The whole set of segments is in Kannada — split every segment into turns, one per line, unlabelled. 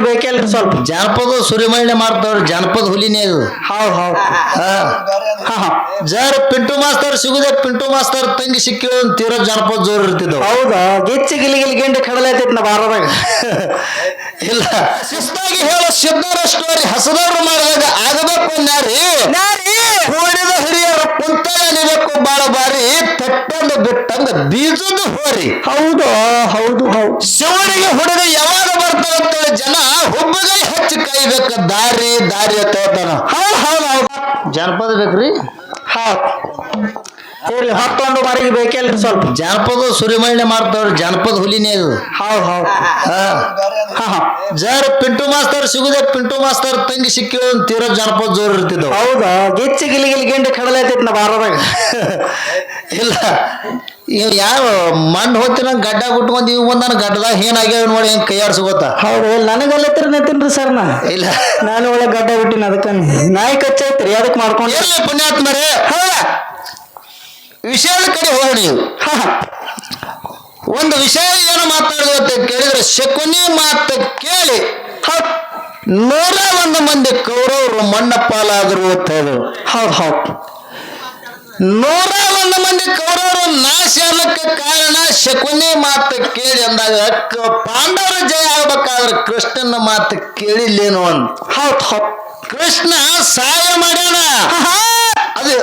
ಬೇಕಲ್ರಿ ಸ್ವಲ್ಪ.
ಜಾನಪದ ಸುರಿಮಳ್ಳಿ ಮಾಡ್ತಾವ್ರಿ ಜಾನಪದ ಹುಲಿನೇ ಅದು.
ಹೌದು ಹೌದು.
ಹಾ.
ಹಾ ಹಾ.
ಜರ್ ಪಿಂಟು ಮಾಸ್ತರ್ ಸಿಗುದೇ ಪಿಂಟು ಮಾಸ್ತರ್ ತಂಗಿ ಸಿಕ್ಕಿರೋ ತೀರ ಜಾನಪದ ಜೋರ್ ಇರ್ತಿದ್ದವು.
ಹೌದಾ? ಗಿಚ್ಚಿ ಗಿಲಿ ಗಿಲಿ ಗೆಂಡಿ ಕಡಲೈತೈತಿ ನಾ ಬಾರದಾಗ
ಇಲ್ಲ. ಶಿಸ್ತಾಗಿ ಹೇಳೋ ಸಿದ್ಧರ ಸ್ಟೋರಿ ಹಸದವ್ರು ಮಾಡಿದಾಗ ಆಗಬೇಕು ನಾರಿ. ಕುಂತಲೆ ನಿಬೇಕು ಬಾಳ ಬಾರಿ ಪೆಟ್ಟಂದು ಬಿಟ್ಟಂಗ ಬೀಜದ ಹೋರಿ.
ಹೌದು ಹೌದು ಹೌದು.
ಶಿವನಿಗೆ ಹುಡುಗ ಯಾವಾಗ ಬರ್ತಾರಂತೇಳಿ ಜನ ಹುಬ್ಬಗೈ ಹಚ್ಚಿ ಕಾಯ್ಬೇಕ. ದಾರಿ ದಾರಿ ಅಂತ ಹೌದು
ಹೌದು ಹೌದು ಹೌದು.
ಜನಪದ ಬೇಕ್ರಿ?
ಹೌದ್. ಇರ್ಲಿ ಹತ್ತೊಂದು ಮಾರಿಗೆ ಬೇಕಲ್ರಿ ಸ್ವಲ್ಪ.
ಜಾನಪದ ಸುರಿಮಳ್ಳಿ ಮಾಡ್ತಾವ್ರಿ ಜಾನಪದ ಹುಲಿನೇ ಅದು.
ಹೌದು ಹೌದು.
ಹಾ
ಹಾ ಹಾ.
ಜರ್ ಪಿಂಟು ಮಾಸ್ತರ್ ಸಿಗುದೇ ಪಿಂಟು ಮಾಸ್ತರ್ ತಂಗಿ ಸಿಕ್ಕಿವ ತೀರ ಜಾನಪದ ಜೋರ್ ಇರ್ತಿದ್ವು
ಹೌದಾ? ಗಿಚ್ಚಿ ಗಿಲಿ ಗಿಲಿ ಗಿಂಡಿ ಕಡಲೈತೈತಿ ನಾ ಬಾರದಾಗ
ಇಲ್ಲ. ಇವ್ ಯಾವ ಮಣ್ಣು ಹೋಗ್ತಿನ ಗಡ್ಡ ಬಿಟ್ಕೊಂಡ್ ಇವ್ ಬಂದಾನ ಗಡ್ಡದಾಗ ಏನಾಗ್ಯಾವ ನೋಡಿ ಹೆಂಗ್ ಕೈಯಾಡ್ಸ ಗೊತ್ತಾ?
ಹೌದು ನನಗಲ್ಲತ್ತಿರ ನಿಂತೀನ್ರಿ ಸರ್ ನಾ
ಇಲ್ಲ.
ನಾನು ಒಳ್ಳೆ ಗಡ್ಡ ಬಿಟ್ಟಿನ ಅದಕ್ಕ ನಾಯಿ ಕಚ್ಚೈತ್ರಿ ಅದಕ್ಕೆ ಮಾಡ್ಕೊಂಡು.
ಎಲ್ಲಿ ಪುಣ್ಯಾತ್ಮರೇ. ಹೌದ? ವಿಷಯದ ಕಡೆ ಹೋಗೋಣ ನೀವು. ಒಂದು ವಿಷಯ ಏನು ಮಾತಾಡೋದು ಅಂತ ಕೇಳಿದ್ರೆ ಶಕುನಿ ಮಾತು ಕೇಳಿ. ನೂರ ಒಂದು ಮಂದಿ ಕೌರವರು ಮಣ್ಣ ಪಾಲಾದ್ರು ಅಂತ ಹೇಳಿದ್ರು.
ಹೌದ್ ಹೌದು
ನೂರ ಒಂದು ಮಂದಿ ಕೌರವರು ನಾಶ ಆಗ್ಲಿಕ್ಕೆ ಕಾರಣ ಶಕುನಿ ಮಾತು ಕೇಳಿ ಅಂದಾಗ ಪಾಂಡವರ ಜಯ ಆಗ್ಬೇಕಾದ್ರೆ ಕೃಷ್ಣನ ಮಾತು ಕೇಳಿಲ್ಲೇನು ಅಂತ.
ಹೌದು ಹೌದು.
ಕೃಷ್ಣ ಸಹಾಯ ಮಾಡ್ಯಾನ ಅದು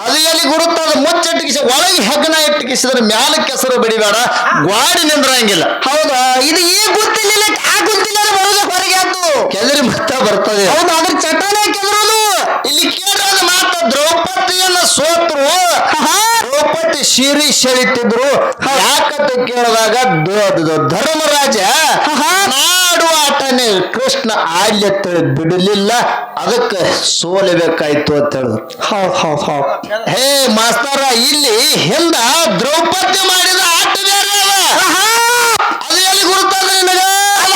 ಅದು ಎಲ್ಲಿ ಗುರುತ ಅದು ಮುಚ್ಚಿಟ್ಟಿಗಿಸಿ ಒಳಗೆ ಹೆಗ್ಗಣ ಇಟ್ಟಿಗಿಸಿದ್ರೆ ಮ್ಯಾಲ ಕೆಸರು ಬಡಿಬೇಡ. ಗ್ವಾಡಿ ನಿಂದ್ರಂಗಿಲ್ಲ.
ಹೌದಾ? ಇದು ಈ ಗುತ್ತಿಲ್ಲ ಆ ಗುತ್ತಿಲ್ಲ ಬರೋದು ಹೊರಗೆ ಆತು
ಕೆದರಿ ಮತ್ತ ಬರ್ತದೆ.
ಹೌದು ಅದ್ರ ಚಟನೆ ಕೆದರೋದು.
ಇಲ್ಲಿ ಕೇಳ ಮಾತ ದ್ರೌಪದಿಯನ್ನ ಸೋತ್ರು. ದ್ರೌಪದಿ ಶಿರಿ ಸೆಳಿತಿದ್ರು. ಯಾಕಂತ ಕೇಳಿದಾಗ ಧರ್ಮರಾಜ ನಾಡು ಆಟನೇ ಕೃಷ್ಣ ಆಡ್ಲತ್ತ ಬಿಡಲಿಲ್ಲ. ಅದಕ್ಕೆ ಸೋಲಬೇಕಾಯ್ತು ಅಂತ ಹೇಳಿದ್ರು.
ಹೌದ್ ಹೌದ್ ಹೌದ್
ಹೇ ಮಾಸ್ತರ ಇಲ್ಲಿ ಹಿಂದ ದ್ರೌಪದಿ ಮಾಡಿದ ಆಟ ಬೇರೆ ಅದ ಎಲ್ಲಿ ಗುರುತಾದ್ರೆ ನಿನಗ?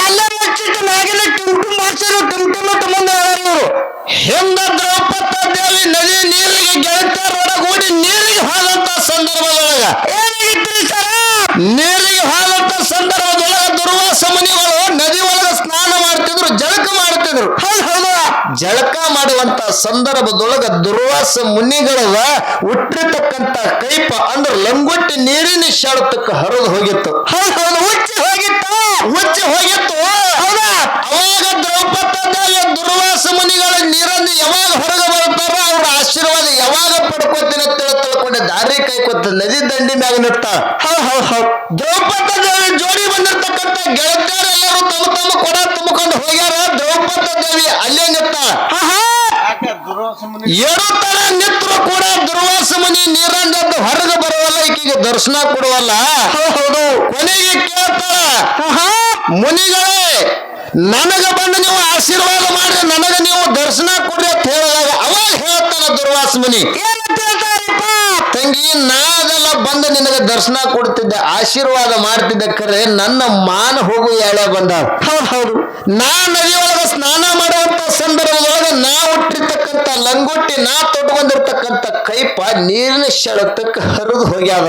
ಅಲ್ಲೇ ಮುಚ್ಚಿಟ್ಟು ಮ್ಯಾಗಿನ ಟುಮ್ ಟುಮ್ ಮಾಡ್ಸಿರು ಟುಮ್ ಟುಮ್ ಟುಮ್ ಮುಂದೆ ಹೇಳೋರು
ಹಿಂದ ದ್ರೌಪದ ದೇವಿ ನದಿ ನೀರಿಗೆ ಗೆಳತಿಯರ ಒಡಗೂಡಿ ನೀರಿಗೆ ಹಾದಂತ ಸಂದರ್ಭದೊಳಗ
ಏನಾಗಿತ್ರಿ ಸರ
ನೀರಿಗೆ ಹಾದಂತ ಸಂದರ್ಭದೊಳಗ ದುರ್ವಾಸ ಮುನಿಗಳು ನದಿ ಒಳಗ ಸ್ನಾನ ಮಾಡ್ತಿದ್ರು ಜಳಕ ಮಾಡ್ತಿದ್ರು
ಹೌದ್ ಹೌದು
ಜಳಕ ಮಾಡುವಂತ ಸಂದರ್ಭದೊಳಗ ದುರ್ವಾಸ ಮುನಿಗಳ ಹುಟ್ಟಿರ್ತಕ್ಕಂತ ಕೈಪ ಅಂದ್ರೆ ಲಂಗೊಟ್ಟಿ ನೀರಿನ ಶಾಳತಕ್ಕ ಹರಿದು ಹೋಗಿತ್ತು.
ಹೌದ್ ಹೌದು ಉಚ್ಚಿ ಹೋಗಿತ್ತು.
ಹೋಗಿತ್ತು. ಅವಾಗ ದ್ರೌಪದ ದುರ್ವಾಸ ಮುನಿಗಳ ನೀರನ್ನು ಯಾವಾಗ ಹೊರಗೆ ಬರ್ತಾರ ಅವ್ರ ಆಶೀರ್ವಾದ ಯಾವಾಗ ಪಡ್ಕೋತೀನಿ ತಿಳ್ಕೊಂಡು. ದಾರಿ ಕೈಕೊತ್ತ ನದಿ ದಂಡಿ ಮ್ಯಾಗ ನಿಂತ.
ಹೌದ್ ಹೌದ್ ಹೌ
ದ್ರೌಪದ ಜೋಡಿ ಬಂದಿರ್ತಕ್ಕಂಥ ಗೆಳತಿಯರು ಎಲ್ಲರೂ ತಮ್ಮ ಕೊಡ ತುಂಬಿಕೊಂಡು ಹೋಗ್ಯಾರ ದ್ರೌಪದ ದೇವಿ ಅಲ್ಲೇ ನಿಂತ ತರ ನಿತ್ರು ಕೂಡ ದುರ್ವಾಸ ಮುನಿ ನೀರಂಜದ್ದು ಹೊರಗೆ ಬರುವಲ್ಲ ಈಕೆಗೆ ದರ್ಶನ ಕೊಡುವಲ್ಲ?
ಹೌದ್.
ಕೊನೆಗೆ ಕೇಳ್ತಾಳ ಮುನಿಗಳೇ ನನಗ ಬಂದು ನೀವು ಆಶೀರ್ವಾದ ಮಾಡಿ ನನಗ ನೀವು ದರ್ಶನ ಕೊಡ್ರಿ ಅಂತ ಹೇಳಿದಾಗ ಅವಾಗ ಹೇಳ್ತಾನ ದುರ್ವಾಸ ಮುನಿ ತಂಗಿ ನಾದೆಲ್ಲ ಬಂದು ನಿನಗೆ ದರ್ಶನ ಕೊಡ್ತಿದ್ದೆ ಆಶೀರ್ವಾದ ಮಾಡ್ತಿದ್ದೆ ಕರೆ ನನ್ನ ಮಾನ ಹೋಗು ಎಳೆ ಬಂದ
ಹೌದ್ ಹೌದು.
ನಾ ನದಿಯೊಳಗ ಸ್ನಾನ ಮಾಡುವಂತ ಸಂದರ್ಭದೊಳಗ ನಾ ಉಟ್ಟಿರ್ತಕ್ಕಂಥ ಲಂಗುಟ್ಟಿ ನಾ ತೊಟ್ಕೊಂಡಿರ್ತಕ್ಕಂಥ ಕೈಪ ನೀರಿನ ಶಳತಕ್ಕ ಹರಿದು ಹೋಗ್ಯಾದ.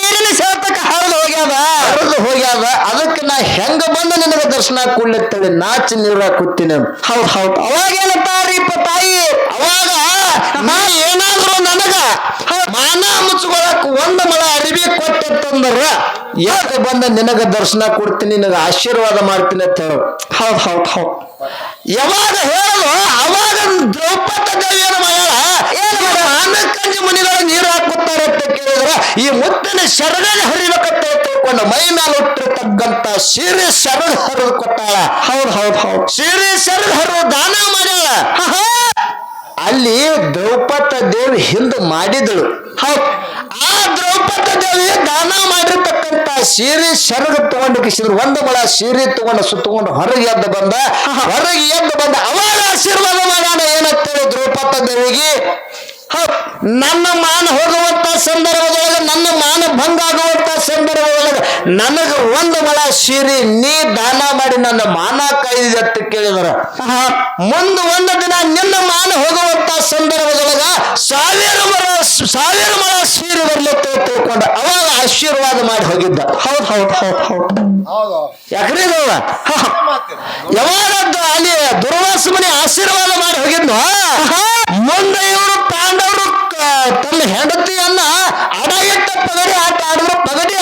ನೀರಿನ ಶಳತಕ್ಕ ಹರಿದು ಹೋಗ್ಯಾದ.
ಹರಿದು ಹೋಗ್ಯಾದ. ಅದಕ್ಕೆ ನಾ ಹೆಂಗ ಬಂದು ನಿನಗೆ ದರ್ಶನ ಕೊಡ್ಲಿತ್ತೇಳಿ ನಾಚಿ ನೀರ ಕೂತೀನಿ.
ಹೌದ್ ಹೌದು. ಅವಾಗ ಏನಂತಾರಿಪ್ಪ ತಾಯಿ?
ಅವಾಗ ನಾ ಏನಾದ್ರು ನನಗ ಮಾನ ಮುಚ್ಕೊಳಕ್ ಒಂದ್ ಮಳ ಅರಿವಿ ಕೊಟ್ಟಂದ್ರ ಯಾಕ ಬಂದ ನಿನಗ ದರ್ಶನ ಕೊಡ್ತೀನಿ ನಿನಗ ಆಶೀರ್ವಾದ ಮಾಡ್ತೀನಿ ಅಂತ ಹೇಳು.
ಹೌದ್ ಹೌದ್ ಹೌದ್.
ಯಾವಾಗ ಹೇಳೋ ಅವಾಗ ದ್ರೌಪದ ಮಗಳ ಏನು ಆನಕಂಜಿ ಮುನಿಗಳ ನೀರು ಹಾಕುತ್ತಾರೆ ಅಂತ ಕೇಳಿದ್ರ ಈ ಮುತ್ತಿನ ಶರಣ ಹರಿಬೇಕಂತ ತಿಳ್ಕೊಂಡು ಮೈ ಮೇಲೆ ಹುಟ್ಟಿರ್ತಕ್ಕಂತ ಸೀರೆ ಶರಣ ಹರಿದು ಕೊಟ್ಟಾಳ.
ಹೌದ್ ಹೌದ್ ಹೌದ್.
ಸೀರೆ ಶರಣ ಹರಿದು ದಾನ ಮಾಡ್ಯಾಳ. ಅಲ್ಲಿ ದ್ರೌಪದ ದೇವಿ ಹಿಂದೆ ಮಾಡಿದಳು. ಹೌದು. ಆ ದ್ರೌಪದ ದೇವಿ ದಾನ ಮಾಡಿರ್ತಕ್ಕಂತ ಸೀರೆ ಶರಗ ತಗೊಂಡು ಕಿಸಿದ್ರು. ಒಂದು ಬಳ ಸೀರೆ ತಗೊಂಡು ಸುತ್ತಕೊಂಡು ಹೊರಗೆ ಎದ್ದು ಬಂದ, ಹೊರಗೆ ಎದ್ದು ಬಂದ ಅವಾಗ ಆಶೀರ್ವಾದ ಮಾಡೋಣ ಏನಂತೇಳಿ ದ್ರೌಪದ ದೇವಿಗೆ. ನನ್ನ ಮಾನ ಹೋಗುವಂತ ಸಂದರ್ಭದೊಳಗೆ ನನ್ನ ಮಾನ ಭಂಗ ಆಗುವಂತ ಸಂದರ್ಭದೊಳಗೆ ನನಗ ಒಂದು ಮಳ ಸೀರಿ ನೀ ದಾನ ಮಾಡಿ ನನ್ನ ಮಾನ ಕಾಯ್ದಿದೆ ಅಂತ ಕೇಳಿದರು ಮುಂದ ಒಂದು ದಿನ ನಿನ್ನ ಮಾನ ಹೋಗುವಂತ ಸಂದರ್ಭದೊಳಗ ಸಾವಿರ ಮರ ಸಾವಿರ ಮಳ ಸೀರಿ ಬರ್ಲತ್ತ ತಿಳ್ಕೊಂಡ ಅವಾಗ ಆಶೀರ್ವಾದ ಮಾಡಿ ಹೋಗಿದ್ದ. ಹೌದ್ ಹೌದ್ ಹೌದ್ ಹೌದ್. ಯಾಕ್ರಿ ಯಾವಾಗದ್ದು ಅಲ್ಲಿ ದುರ್ವಾಸ ಮನೆ ಆಶೀರ್ವಾದ ಮಾಡಿ ಹೋಗಿದ್ನು? ಮುಂದೆ ಇವರು ಪಾಂಡವರು ತಮ್ಮ ಹೆಂಡತಿಯನ್ನ ಅಡ ಇಟ್ಟ ಪದರಿ ಆಟ ಆಡಿದ್ರು ಪಗಡಿ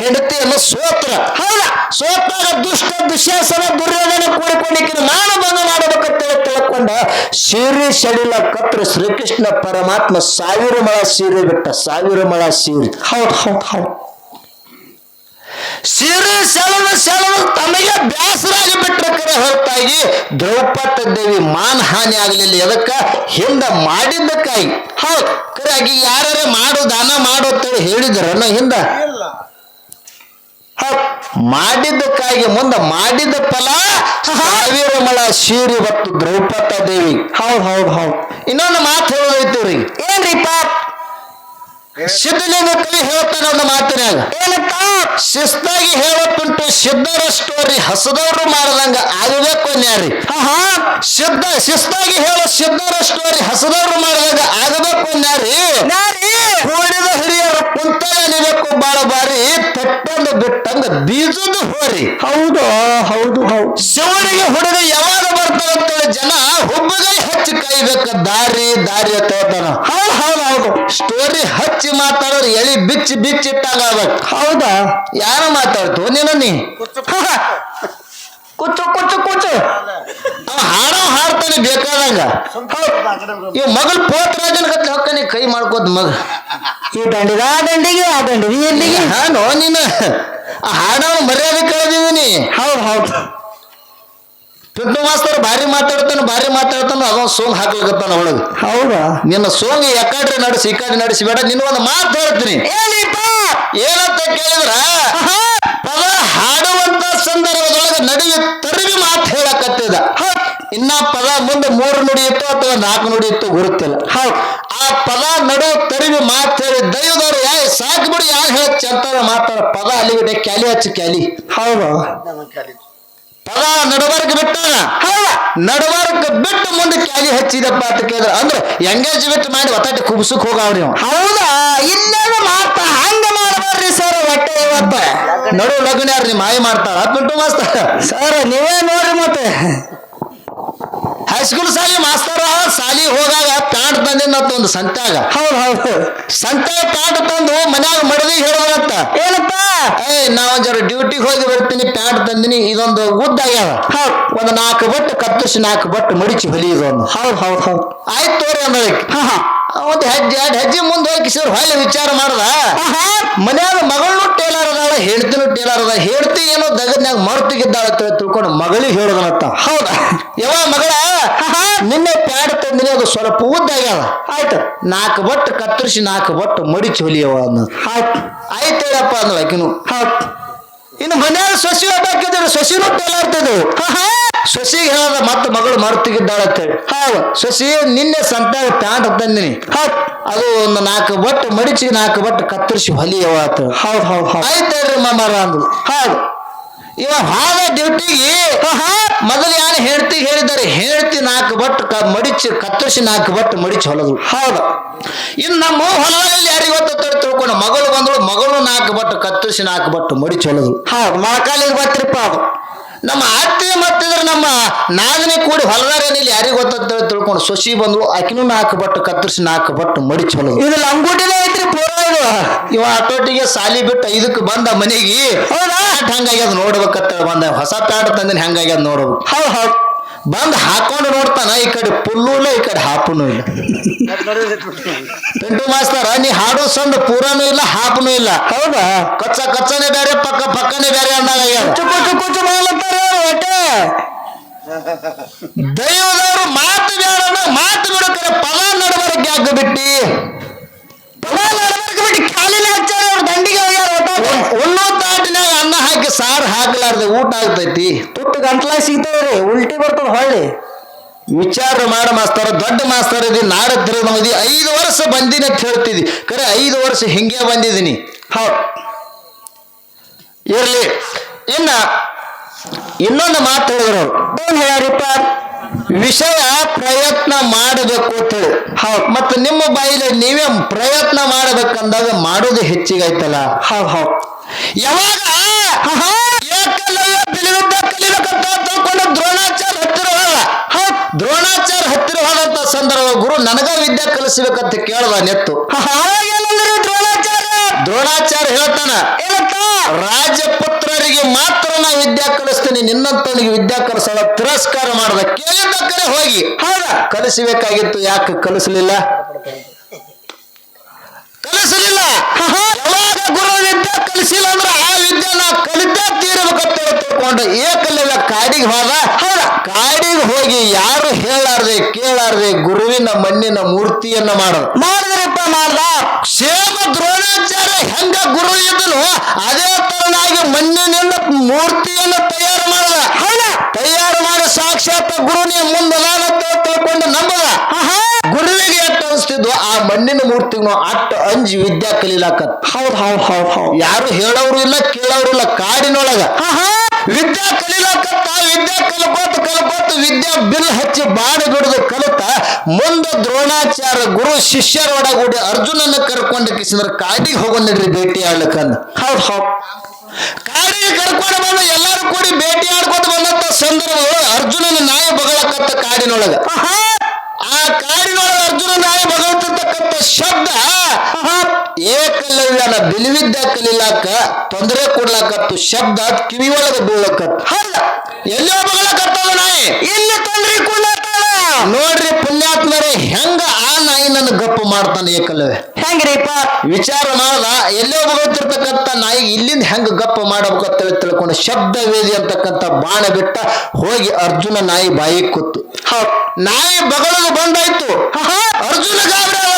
ಹೆಂಡತಿ ಅಲ್ಲ ಸೋತ್ರ. ಹೌದ? ಸೋತಾಗ ದುಷ್ಟ ದುಶ್ಯಾಸನ ದುರ್ಯೋಧನ ಕೂಡಿಕೊಂಡಿಕ್ಕಿನ ನಾನು ಬಂದು ಮಾಡಬೇಕಂತ ಹೇಳಿ ತಿಳ್ಕೊಂಡ ಸೀರೆ ಸಡಿಲ ಕತ್ರ ಶ್ರೀಕೃಷ್ಣ ಪರಮಾತ್ಮ ಸಾವಿರ ಮಳ ಸೀರೆ ಬಿಟ್ಟ ಸಾವಿರ ಮಳ ಸೀರೆ. ಹೌದು ಹೌದು, ಹೌದ್. ಸೀರೆ ಸೆಳವ ಸೆಳವ ತಮಗೆ ಬ್ಯಾಸರಾಗಿ ಬಿಟ್ಟರೆ ಕರೆ ಹೊರತಾಗಿ ದ್ರೌಪದ ದೇವಿ ಮಾನ ಹಾನಿ ಆಗಲಿಲ್ಲ. ಎದಕ್ಕ? ಹಿಂದ ಮಾಡಿದ್ದಕ್ಕಾಗಿ. ಹೌದು. ಕರೆಯಾಗಿ ಯಾರು ಮಾಡು ದಾನ ಮಾಡು ಅಂತೇಳಿ ಹೇಳಿದ್ರ ಹಿಂದ. ಮಾಡಿದ್ದಕ್ಕಾಗಿ ಮುಂದ ಮಾಡಿದ ಫಲ ಸಾವಿರ ಮಳ ಶೀರಿ ಮತ್ತು ದ್ರೌಪದ ದೇವಿ. ಹೌದು ಹೌದು ಹೌದ್. ಇನ್ನೊಂದು ಮಾತು ಹೇಳೋದೈತಿವ್ರಿ ಏನ್ರಿಪ್ಪ ಸಿದ್ಧಲಿಂಗ ಕವಿ ಹೇಳ್ತಾನೆ ಒಂದು ಮಾತಿನಾಗ ಶಿಸ್ತಾಗಿ ಹೇಳತ್ತುಂಟು ಸಿದ್ಧರ ಸ್ಟೋರಿ ಹಸದವರು ಮಾಡದಂಗ ಆಗಬೇಕು ಅನ್ಯಾರಿ. ಸಿದ್ಧ ಶಿಸ್ತಾಗಿ ಹೇಳೋ ಸಿದ್ಧರ ಸ್ಟೋರಿ ಹಸದವರು ಮಾಡದಂಗ ಆಗಬೇಕು ಅನ್ಯಾರಿ. ಕೂಡಿದ ಹಿರಿಯರು ಕುಂತ ಬಾಳ ಬಾರಿ. ಬೀಜದ ಹೋರಿ. ಹೌದು ಹೌದು ಹೌದು. ಶಿವನಿಗೆ ಹುಡುಗ ಯಾವಾಗ ಬರ್ತಾರಂತ ಜನ ಹುಬ್ಬಗೈ ಹಚ್ಚಿ ಕಾಯ್ಬೇಕು. ದಾರಿ ದಾರಿ ಅಂತ ಹೇಳ್ತಾನ. ಹೌದು ಹೌದು ಹೌದು. ಸ್ಟೋರಿ ಹಚ್ಚಿ ಮಾತಾಡೋರು ಎಳಿ ಬಿಚ್ಚಿ ಬಿಚ್ಚಿ ಹೌದ ಹೌದಾ? ಯಾರು ಮಾತಾಡ್ತು? ನೀನು ನೀ?
ಕುಚ್ಚು
ಕುಚ್ಚು ಕುಚ್ಚು ಅವ ಹಾಡೋ ಹಾಡ್ತಾನೆ ಬೇಕಾದಂಗ. ಈ ಮಗಳು ಪೋತ್ರಾಜನ ಕತ್ಲೆ ಹೊಕ್ಕನಿ ಕೈ ಮಾಡ್ಕೋದ್ ಮಗ. ಈ ದಂಡಿಗೆ ಆ ದಂಡಿಗೆ ಆ ದಂಡಿಗೆ ಎಲ್ಲಿಗೆ? ಹಾನೋ ನೀನು. ಆ ಹಾಡೋ ಮರ್ಯಾದೆ ಕಳೆದಿದ್ದೀನಿ. ಹೌದು ಹೌದು. ಪಿಂಟು ಮಾಸ್ತರ್ ಭಾರಿ ಮಾತಾಡ್ತಾನೆ ಭಾರಿ ಮಾತಾಡ್ತಾನೆ ಅದೊಂದು ಸೋಂಗ್ ಹಾಕ್ಲಿಕತ್ತಾನ ಒಳಗೆ. ಹೌದಾ? ನಿನ್ನ ಸೋಂಗ್ ಎಕಾಡ್ರಿ ನಡೆಸಿ ಈ ಕಡೆ ನಡೆಸಿ ಬೇಡ ನಿನ್ನ ಒಂದು ಮಾತು ಹೇಳ್ತೀನಿ. ಏನಂತ? ಕೇಳಿದ್ರ? ಪದ ಹಾಡುವಂತ ಸಂದರ್ಭದೊಳಗೆ ನಡುವೆ ತರುವಿ ಮಾತು ಹೇಳಕತ್ತಿದ ಇನ್ನ ಪದ ಮುಂದೆ ಮೂರು ನುಡಿ ಇತ್ತು ಅಥವಾ ನಾಲ್ಕು ನುಡಿ ಇತ್ತು ಗುರುತಿಲ್ಲ. ಹೌದು ಆ ಪದ ನಡು ತರಿವಿ ಮಾತು ಹೇಳಿ ದೈವದವ್ರು ಯಾ ಸಾಕು ಬಿಡಿ ಯಾರು ಹೇಳ ಚಂತಾರ ಮಾತಾಡ ಪದ ಅಲ್ಲಿಗೆ ಕ್ಯಾಲಿ ಹಚ್ಚಿ ಕ್ಯಾಲಿ. ಹೌದು. ಪದ ನಡುವರ್ಗ ಬಿಟ್ಟ. ನಡುವರ್ಗ ಬಿಟ್ಟು ಮುಂದೆ ಕ್ಯಾಲಿ ಹಚ್ಚಿದಪ್ಪ ಅಂತ ಕೇಳಿದ್ರೆ ಅಂದ್ರೆ ಎಂಗೇಜ್ಮೆಂಟ್ ಮಾಡಿ ಒತ್ತಾಟಿ ಕುಬ್ಸಕ್ ಹೋಗವ್ರಿ ಹೌದಾ. ಇನ್ನೇನು ಮಾಡ್ತಾ ಹಂಗ ಮಾಡಬಾರ್ರಿ ಸರ್ ಹೊಟ್ಟೆ ಇವತ್ತ. ನಡು ಲಗ್ನ ಯಾರು ನಿಮ್ಮ ಮಾಯಿ ಅದ್ ಬಿಟ್ಟು ಮಾಸ್ತಾರ. ಸರ್ ನೀವೇ ನೋಡ್ರಿ ಮತ್ತೆ. ಹೈಸ್ಕೂಲ್ ಸಾಲಿ ಮಾಸ್ತರ ಸಾಲಿ ಹೋದಾಗ ಪ್ಯಾಂಟ್ ತಂದಿನ ಒಂದು ಸಂತ್ಯಾಗ ಹೌದು ಹೌದು ಸಂತ್ಯಾಗ ಪ್ಯಾಂಟ್ ತಂದು ಮನ್ಯಾಗ ಮಡದಿ ಹೇಳೋದತ್ತ. ಏನಪ್ಪ ಏ ನಾವು ಒಂದ್ ಜರ ಡ್ಯೂಟಿಗೆ ಹೋಗಿ ಬರ್ತೀನಿ ಪ್ಯಾಂಟ್ ತಂದಿನಿ ಇದೊಂದು ಉದ್ದ ಆಗ್ಯಾವ ಹೌದು. ಒಂದು ನಾಲ್ಕು ಬಟ್ಟು ಕತ್ತರಿಸಿ ನಾಲ್ಕು ಬಟ್ಟು ಮಡಿಚಿ ಹೊಲಿ ಇದೊಂದು ಹೌದು ಹೌದು ಹೌದು. ಆಯ್ತು ತೋರಿ ಅಂದಳಕ್ಕೆ ಒಂದು ಹೆಜ್ಜೆ ಎರಡು ಹೆಜ್ಜೆ ಮುಂದೆ ಹೋಗಿ ಕಿಶೋರ್ ಹೊಳ್ಳಿ ವಿಚಾರ ಮಾಡ್ದ. ಮನ್ಯಾಗ ಮಗಳನು ಟೇಲರ್ ಅದಾಳ ಹೆಂಡ್ತಿನೂ ಟೇಲರ್ ಅದ ಹೇಳ್ತಿ ಏನೋ ದಗದ್ನಾಗ ಮರ್ತಿಗಿದ್ದಾಳ ತಿಳ್ಕೊಂಡು ಮಗಳಿಗೆ ಹೇಳದನತ್ತ ಹೌದಾ? ಯಾವ ಮಗಳ ನಿನ್ನೆ ಪ್ಯಾಡ್ ತಂದಿನಿ ಅದು ಸ್ವಲ್ಪ ಉದ್ದಾಗ್ಯಾವ ಆಯ್ತು. ನಾಲ್ಕು ಬಟ್ಟು ಕತ್ತರಿಸಿ ನಾಲ್ಕು ಬಟ್ಟು ಮಡಿ ಹೊಲಿಯವ ಅನ್ನ ಆಯ್ತು. ಆಯ್ತು ಹೇಳಪ್ಪ ಅಂದ್ರೆ ಆಕಿನು. ಹೌದು. ಇನ್ನು ಮನ್ಯಾಗ ಸೊಸಿ ಹಾಕಿದ್ರು ಸೊಸಿನೂ ಟೇಲಾಡ್ತಿದ್ವು ಸೊಸಿಗೆ ಹೇಳದ ಮತ್ತೆ ಮಗಳು ಮರ್ತಿಗಿದ್ದಾಳ ಅಂತೇಳಿ ಹೌದು ಸೊಸಿ ನಿನ್ನೆ ಸಂತಾಗ ಪ್ಯಾಂಟ್ ತಂದಿನಿ. ಹೌದು ಅದು ಒಂದು ನಾಲ್ಕು ಬಟ್ಟು ಮಡಿಚಿ ನಾಲ್ಕು ಬಟ್ಟು ಕತ್ತರಿಸಿ ಹೊಲಿಯವ ಹೌದು ಹೌದು ಹೌದು. ಆಯ್ತು ಹೇಳ್ರಿ ಮಾಮಾರ ಅಂದ್ರು. ಹೌದು ಇವ ಹಾದ ಡ್ಯೂಟಿಗೆ ಮೊದಲು ಯಾರು ಹೇಳ್ತಿ ಹೇಳಿದ್ದಾರೆ ಹೇಳ್ತಿ ನಾಲ್ಕು ಬಟ್ಟು ಮಡಿಚಿ ಕತ್ತರಿಸಿ ನಾಲ್ಕು ಬಟ್ಟು ಮಡಿಚಿ ಹೊಲದು. ಹೌದು ಇನ್ನು ನಮ್ಮ ಹೊಲದಲ್ಲಿ ಯಾರಿಗೆ ಗೊತ್ತ ತಿಳ್ಕೊಂಡು ಮಗಳು ಬಂದಳು ಮಗಳು ನಾಲ್ಕು ಬಟ್ಟು ಕತ್ತರಿಸಿ ನಾಲ್ಕು ಬಟ್ಟು ಮಡಿಚಿ ಹೊಲದು. ಹೌದು ಮೊಳಕಾಲಿಗೆ ಬರ್ತಿರಪ್ಪ ಅದು. ನಮ್ಮ ಅತ್ತೆ ಮತ್ತಿದ್ರೆ ನಮ್ಮ ನಾಗನೆ ಕೂಡಿ ಹೊಲದಾರೇನಿಲ್ಲ ಯಾರಿಗೆ ಗೊತ್ತಂತ ತಿಳ್ಕೊಂಡು ಸೊಸಿ ಬಂದ್ಲು ಆಕಿನೂ ನಾಲ್ಕು ಬಟ್ಟು ಕತ್ತರಿಸಿ ನಾಲ್ಕು ಬಟ್ಟು ಮಡಿ ಚಲೋ ಇದು ಲಂಗೋಟಿನೇ ಐತ್ರಿ ಪೂರ ಇದು. ಇವ ಆಟೋಟಿಗೆ ಸಾಲಿ ಬಿಟ್ಟು ಇದಕ್ಕೆ ಬಂದ ಮನೆಗೆ ಹೌದಾ? ಹಂಗಾಗ್ಯದ ನೋಡ್ಬೇಕತ್ತ ಬಂದ. ಹೊಸ ಪ್ಯಾಡ್ ತಂದಿನ ಹಂಗಾಗ್ಯದ ನೋಡ್ಬೇಕು. ಹೌದು ಹೌದು. ಬಂದು ಹಾಕೊಂಡು ನೋಡ್ತಾನ ಈ ಕಡೆ ಪುಲ್ಲು ಇಲ್ಲ ಈ ಕಡೆ ಹಾಪುನು ಇಲ್ಲ. ಪಿಂಟು ಮಾಸ್ತರ ನೀ ಹಾಡೋ ಸಂದ ಪೂರಾನು ಇಲ್ಲ ಹಾಪನು ಇಲ್ಲ. ಹೌದಾ? ಕಚ್ಚ ಕಚ್ಚನೆ ಬೇರೆ ಪಕ್ಕ ಪಕ್ಕನೆ ಬೇರೆ ಅಂದಾಗ ಚುಕ್ಕು ಚುಕ್ಕು ಮಾಡ್ಲತ್ತಾರೆ ಹೊಟ್ಟೆ. ದೈವದವರು ಮಾತು ಬೇಡ ಮಾತು ಬಿಡಕ್ರೆ ಪದ ನಡಬರಕ್ಕೆ ಯಾಕೆ ಬಿಟ್ಟಿ ಪದ ನಡಬರಕ್ಕೆ ಬಿಟ್ಟು ಕಾಲಿನ ಹಚ್ಚಾರ ಅವ್ರ ದಂಡಿಗೆ ಉಣ್ಣೋ ತಾಟಿನಾಗ ಅನ್ನ ಹಾಕಿ ಸಾರು ಹಾಕಲಾರ್ದೆ ಊಟ ಆಗ್ತೈತಿ. ತುಟ್ಟು ಗಂಟ್ಲಾಗ ಸಿಗ್ತಾವ್ರಿ ಉಲ್ಟಿ ಬರ್ತದ ಹೊಳ್ಳಿ. ವಿಚಾರ ಮಾಡ ಮಾಸ್ತಾರ ದೊಡ್ಡ ಮಾಸ್ತಾರ ಇದಿ ನಾಡ ನಮ್ಮದಿ ಐದು ವರ್ಷ ಬಂದಿನ ಅಂತ ಹೇಳ್ತಿದ್ದಿ. ಕರೆ ಐದು ವರ್ಷ ಹಿಂಗೆ ಬಂದಿದ್ದೀನಿ. ಹೌದು. ಇರ್ಲಿ. ಇನ್ನ ಇನ್ನೊಂದು ಮಾತು ಹೇಳಿದ್ರು ಅವ್ರು. ಹೇಳ್ಯಾರಿಪ್ಪ ವಿಷಯ ಪ್ರಯತ್ನ ಮಾಡಬೇಕು ಅಂತ ಹೇಳಿ. ಹೌದು. ಮತ್ತೆ ನಿಮ್ಮ ಬಾಯಿಲಿ ನೀವೇ ಪ್ರಯತ್ನ ಮಾಡಬೇಕಂದಾಗ ಮಾಡೋದು ಹೆಚ್ಚಿಗಾಯ್ತಲ್ಲ ಹೌದು ಹೌದು. ಯಾವಾಗ ನನಗ ವಿದ್ಯೆ ಕಲಿಸ್ಬೇಕಂತ ಕೇಳುವ ನೆತ್ತು.
ದ್ರೋಣಾಚಾರ್ಯ?
ದ್ರೋಣಾಚಾರ್ಯ ಹೇಳ್ತಾನ ರಾಜಪುತ್ರರಿಗೆ ಮಾತ್ರ ನಾ ವಿದ್ಯಾ ಕಲಿಸ್ತೀನಿ ನಿನ್ನಂತವನಿಗೆ ವಿದ್ಯಾ ಕಲಿಸೋದ ತಿರಸ್ಕಾರ ಮಾಡದ. ಕೇಳಿದ ಕಡೆ ಹೋಗಿ. ಹೌದಾ? ಕಲಿಸಬೇಕಾಗಿತ್ತು ಯಾಕೆ ಕಲಿಸಲಿಲ್ಲ? ಕಲಿಸಲಿಲ್ಲ. ಯಾವಾಗ ಗುರು ವಿದ್ಯಾ ಕಲಿಸಿಲ್ಲ ಅಂದ್ರೆ ಆ ವಿದ್ಯೆ ನಾ ಕಲಿತಾ ತೀರಬೇಕಂತ ತಿಳ್ಕೊಂಡು ಏಕಲ್ಲವ್ಯ ಕಾಡಿಗೆ ಹೋದ? ಹೌದಾ. ಕಾಡಿಗೆ ಹೋಗಿ ಯಾರು ಹೇಳಾರ್ದೆ ಕೇಳಾರ್ದೆ ಗುರುವಿನ ಮಣ್ಣಿನ ಮೂರ್ತಿಯನ್ನ ಮಾಡೋದು.
ಮಾಡಿದ್ರಪ್ಪ ಮಾಡ್ದ.
ಕ್ಷೇಮ ದ್ರೋಣಾಚಾರ್ಯ ಹೆಂಗ ಗುರು ಇದ್ದನು ಅದೇ ತರನಾಗಿ ಮಣ್ಣಿನಿಂದ ಮೂರ್ತಿಯನ್ನ ತಯಾರು ಮಾಡದ. ಹೌದ. ತಯಾರು ಮಾಡಿ ಸಾಕ್ಷಾತ್ ಗುರುನೇ ಮುಂದಲಾನ ತಿಳ್ಕೊಂಡು ನಂಬದ. ಗುರುವಿಗೆ ಅಟ್ಟ ಅನಿಸ್ತಿದ್ವು ಆ ಮಣ್ಣಿನ ಮೂರ್ತಿಗೂ ಅಟ್ಟ ಅಂಜಿ ವಿದ್ಯಾ ಕಲೀಲಾಕತ್.
ಹೌದ್ ಹೌದ್ ಹೌದ್ ಹೌದ್.
ಯಾರು ಹೇಳೋರು ಇಲ್ಲ ಕೇಳೋರು ಇಲ್ಲ ಕಾಡಿನೊಳಗ. ವಿದ್ಯಾ ಕಲೀಲಾಕತ್ತ ವಿದ್ಯಾ ಕಲ್ಕೋತ ಕಲ್ಕೋತ ವಿದ್ಯಾ ಬಿಲ್ ಹಚ್ಚಿ ಬಾಡಿ ಬಿಡದು ಕಲಿತ ಮುಂದ ದ್ರೋಣಾಚಾರ್ಯ ಗುರು ಶಿಷ್ಯರ ಒಡಗೂಡಿ ಅರ್ಜುನನ ಕರ್ಕೊಂಡು ಕಿಸಿದ್ರ ಕಾಡಿಗೆ ಹೋಗೋ ನಡ್ರಿ ಭೇಟಿ ಆಡ್ಲಿಕ್ಕಂದ
ಹೌದ್ ಹೌದ್.
ಕಾಡಿಗೆ ಕರ್ಕೊಂಡು ಬಂದು ಎಲ್ಲಾರು ಕೂಡಿ ಭೇಟಿ ಆಡ್ಕೊಂಡು ಬಂದಂತ ಸಂದರ್ಭ ಅರ್ಜುನನ ನಾಯಿ ಬಗಳಕತ್ತ ಕಾಡಿನೊಳಗ. ಆ ಕಾಡಿನೊಳಗೆ ಅರ್ಜುನ ನಾಯಿ ಬಗಳತಿರ್ತಕ್ಕಂಥ ಶಬ್ದ ಏಕಲವ್ಯನ ಬಿಲಿವಿದ್ದ ಕಲಿಲಾಕ ತೊಂದರೆ ಕೊಡ್ಲಾಕತ್ತು ಶಬ್ದ ಕಿವಿಯೊಳಗ ಬೀಳಕತ್ತು. ಹೌದ. ಎಲ್ಲೋ ಬಗಳಕತ್ತದ ನಾಯಿ.
ಇಲ್ಲಿ ತೊಂದ್ರೆ ಕೊಡ್ಲತ್ತಾಳ
ನೋಡ್ರಿ ಪುಣ್ಯಾತ್ಮರೇ ಹೆಂಗ ಆ ನಾಯಿ ನನ್ನ ಗಪ್ಪು ಮಾಡ್ತಾನೆ ಏಕಲವ್ಯ
ಹೆಂಗ್ರಿಪ್ಪ?
ವಿಚಾರ ಮಾಡದ ಎಲ್ಲೋ ಬಗತಿರ್ತಕ್ಕಂಥ ನಾಯಿ ಇಲ್ಲಿಂದ ಹೆಂಗ ಗಪ್ಪ ಮಾಡಬೇಕಂತ ತಿಳ್ಕೊಂಡು ಶಬ್ದ ವೇದಿ ಅಂತಕ್ಕಂತ ಬಾಣ ಬಿಟ್ಟ ಹೋಗಿ ಅರ್ಜುನ ನಾಯಿ ಬಾಯಿ ಕೂತು. ನಾಯಿ ಬಗಳದು ಬಂದಾಯ್ತು. ಅರ್ಜುನ ಗಾಬರಿಯಪ್ಪ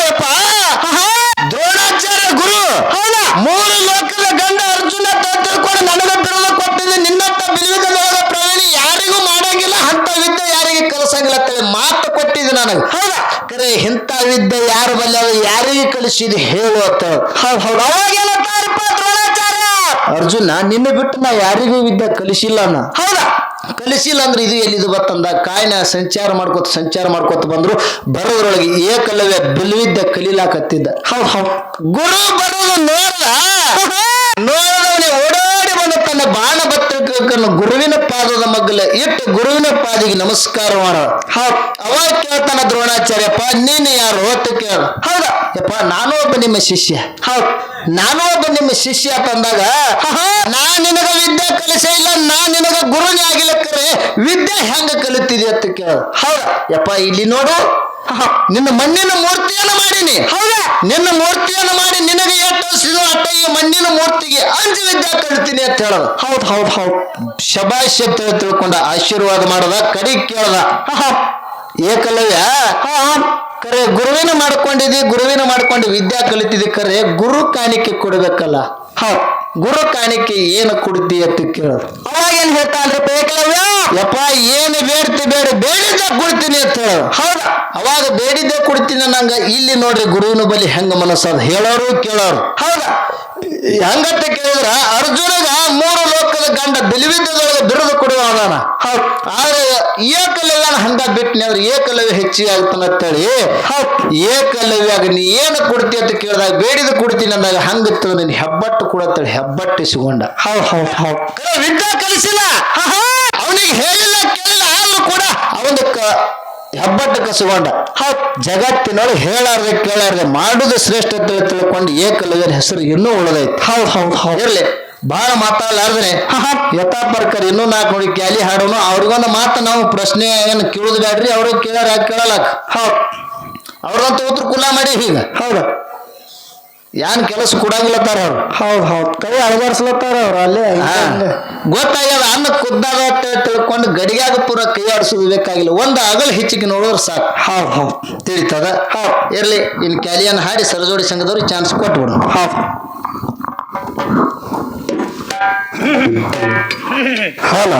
ಹೌದಾ. ಕರೆ ಇಂಥ ವಿದ್ಯೆ ಯಾರು ಬಲ್ಲ ಯಾರಿಗೆ ಕಲಿಸಿದೆ ಹೇಳು ಅಂತ. ಹೌದು ಹೌದು. ಅವಾಗ ಏನಂತಾರಪ್ಪ ದ್ರೋಣಾಚಾರ್ಯ ಅರ್ಜುನ ನಿನ್ನ ಬಿಟ್ಟು ನಾ ಯಾರಿಗೂ ವಿದ್ಯೆ ಕಲಿಸಿಲ್ಲ ನಾ. ಹೌದಾ. ಕಲಿಸಿಲ್ಲ ಅಂದ್ರೆ ಇದು ಎಲ್ಲಿದು ಬತ್ತಂದ? ಕಾಯಿನ ಸಂಚಾರ ಮಾಡ್ಕೋತ ಸಂಚಾರ ಮಾಡ್ಕೋತ ಬಂದ್ರು ಬರೋದ್ರೊಳಗೆ ಏಕಲವ್ಯ ಬಿಲ್ವಿದ್ಯೆ ಕಲೀಲಾಕತ್ತಿದ್ದ. ಹೌದು ಹೌದು. ಗುರು ಬರೋದು ನೋಡ್ದ ನೋಡಿದವನೇ ಓಡಾಡಿ ಬಂದ ತನ್ನ ಬಾಣ ಗುರುವಿನ ಪಾದದ ಮಗ್ಗಲ ಇಟ್ಟು ಗುರುವಿನ ಪಾದಿಗೆ ನಮಸ್ಕಾರ ಮಾಡ. ಅವಾಗ ಕೇಳ್ತಾನ ದ್ರೋಣಾಚಾರ್ಯಪ್ಪ ನೀನು ಯಾರು ಅಂತ ಕೇಳ. ಹೌದ. ಯಪ್ಪ ನಾನು ಒಬ್ಬ ನಿಮ್ಮ ಶಿಷ್ಯ. ಹೌದು. ನಾನು ಒಬ್ಬ ನಿಮ್ಮ ಶಿಷ್ಯ ತಂದಾಗ ನಾ ನಿನಗ ವಿದ್ಯೆ ಕಲಿಸೇ ಇಲ್ಲ ನಾ ನಿನಗ ಗುರುನೇ ಕರೆ. ವಿದ್ಯೆ ಹೆಂಗ ಕಲಿತಿದಿ ಅಂತ ಕೇಳ. ಹೌದ. ಯಪ್ಪ ಇಲ್ಲಿ ನೋಡು ನಿನ್ನ ಮಣ್ಣಿನ ಮೂರ್ತಿಯನ್ನು ಮಾಡೀನಿ. ಹೌದಾ? ನಿನ್ನ ಮೂರ್ತಿಯನ್ನು ಮಾಡಿ ನಿನಗೆ ಎಷ್ಟು ಅಟ್ಟ ಈ ಮಣ್ಣಿನ ಮೂರ್ತಿಗೆ ಅಂಜು ವಿದ್ಯೆ ಕಲಿತೀನಿ ಅಂತ ಹೇಳದ. ಹೌದ್ ಹೌದ್ ಹೌದ್. ಶಬಾಷ್ ಅಂತ ಹೇಳಿ ತಿಳ್ಕೊಂಡ ಆಶೀರ್ವಾದ ಮಾಡದ ಕಡಿ ಕೇಳದ. ಏಕಲವ್ಯ ಕರೆ ಗುರುವಿನ ಮಾಡ್ಕೊಂಡಿದಿ ಗುರುವಿನ ಮಾಡ್ಕೊಂಡು ವಿದ್ಯಾ ಕಲಿತಿದಿ ಕರೆ ಗುರು ಕಾಣಿಕೆ ಕೊಡ್ಬೇಕಲ್ಲ. ಹೌದ್. ಗುರು ಕಾಣಿಕೆ ಏನು ಕೊಡ್ತಿ ಅಂತ ಕೇಳೋದು.
ಅವಾಗ ಏನ್ ಹೇಳ್ತಾ ಅಂದ್ರೆ ಏಕಲವ್ಯ
ಯಪ್ಪ ಏನು ಬೇಡ್ತಿ ಬೇಡ ಬೇಡಿದ್ದ ಕೊಡ್ತೀನಿ ಅಂತ ಹೇಳ. ಹೌದಾ. ಅವಾಗ ಬೇಡಿದ್ದೆ ಕೊಡ್ತೀನಿ ನಂಗ ಇಲ್ಲಿ ನೋಡ್ರಿ ಗುರುವಿನ ಬಲಿ ಹೆಂಗ ಮನಸ್ಸದ? ಹೇಳೋರು ಕೇಳೋರು. ಹೌದಾ. ಹೆಂಗಂತ ಕೇಳಿದ್ರ ಅರ್ಜುನಗ ಮೂರು ಲೋಕದ ಗಂಡ ಬಿಲಿವಿದ್ದದೊಳಗೆ ಬಿರುದು ಕೊಡುವ ಅದಾನ ಹೌದು. ಆದ್ರೆ ಏಕಲವ್ಯ ಹಂಗ ಬಿಟ್ನಿ ಅಂದ್ರೆ ಏಕಲವ್ಯ ಹೆಚ್ಚಿಗೆ ಆಗ್ತಾನ ಅಂತೇಳಿ ಹೌದ್. ಏಕಲವ್ಯಾಗ ನೀ ಏನು ಕೊಡ್ತಿ ಅಂತ ಕೇಳಿದಾಗ ಬೇಡಿದ ಕೊಡ್ತೀನಿ ಅಂದಾಗ ಹಂಗಿತ್ತು ನೀನ್ ಹೆಬ್ಬಟ್ಟು ಕೊಡತ್ತೇಳಿ ಹೆಬ್ಬಟ್ಟಿಸಿಕೊಂಡ. ಹೌದು ಹೌದು ಹೌದ್. ವಿದ್ಯಾ ಕಲಿಸಿಲ್ಲ. ಅವನಿಗೆ ಹೇಳಿಲ್ಲ ಕೇಳಿಲ್ಲ ಆದ್ರೂ ಕೂಡ ಅವನಕ್ಕ ಹೆಬ್ಬಟ್ಟು ಕಸಗೊಂಡ ಹೌದ್. ಜಗತ್ತಿನೊಳಗೆ ಹೇಳಾರ್ದೆ ಕೇಳಾರ್ದೆ ಮಾಡುದು ಶ್ರೇಷ್ಠ ತಿಳ್ಕೊಂಡು ಏಕಲವ್ಯನ ಹೆಸರು ಇನ್ನೂ ಉಳಿದೈತಿ. ಹೌದು ಹೌದು ಹೌದ್. ಇರ್ಲಿ ಬಹಳ ಮಾತಾಡ್ಲಾರ್ದ್ರೆ ಯಥಾಪರ್ಕರ್ ಇನ್ನೂ ನಾಲ್ಕು ನೋಡಿ ಕ್ಯಾಲಿ ಹಾಡೋನು ಅವ್ರಿಗೊಂದು ಮಾತು ನಾವು ಪ್ರಶ್ನೆ ಏನು ಕೇಳುದು ಬ್ಯಾಡ್ರಿ ಅವ್ರಿಗೆ ಕೇಳಾರ ಕೇಳಲ್ಲ ಹೌದು. ಅವ್ರದಂತ ಉತ್ತರ ಕುಲ ಮಾಡಿ ಈಗ. ಹೌದು. ಯಾನ್ ಕೆಲಸ ಕೊಡಂಗಿಲ್ಲತ್ತಾರ ಅವ್ರು.
ಹೌದು ಹೌದು. ಕೈ ಅಳವಡಿಸ್ಲತ್ತಾರ ಅವ್ರು ಅಲ್ಲೇ
ಗೊತ್ತಾಗ್ಯದ. ಅನ್ನ ಕುದ್ದಾಗ ತಿಳ್ಕೊಂಡು ಗಡಿಗ್ಯಾಗ ಪೂರ ಕೈಯಾಡಿಸೋದು ಬೇಕಾಗಿಲ್ಲ. ಒಂದು ಅಗಲ್ ಹೆಚ್ಚಿಗೆ ನೋಡೋರು ಸಾಕು.
ಹಾವ್ ಹಾವ್.
ತಿಳಿತದ?
ಹಾವ್.
ಇರಲಿ ಇನ್ನು ಕ್ಯಾಲಿಯನ್ ಹಾಡಿ ಸರಜೋಡಿ ಸಂಘದವ್ರಿಗೆ ಚಾನ್ಸ್ ಕೊಟ್ಬಿಡು
ಹಾವ್.
ಹಲೋ.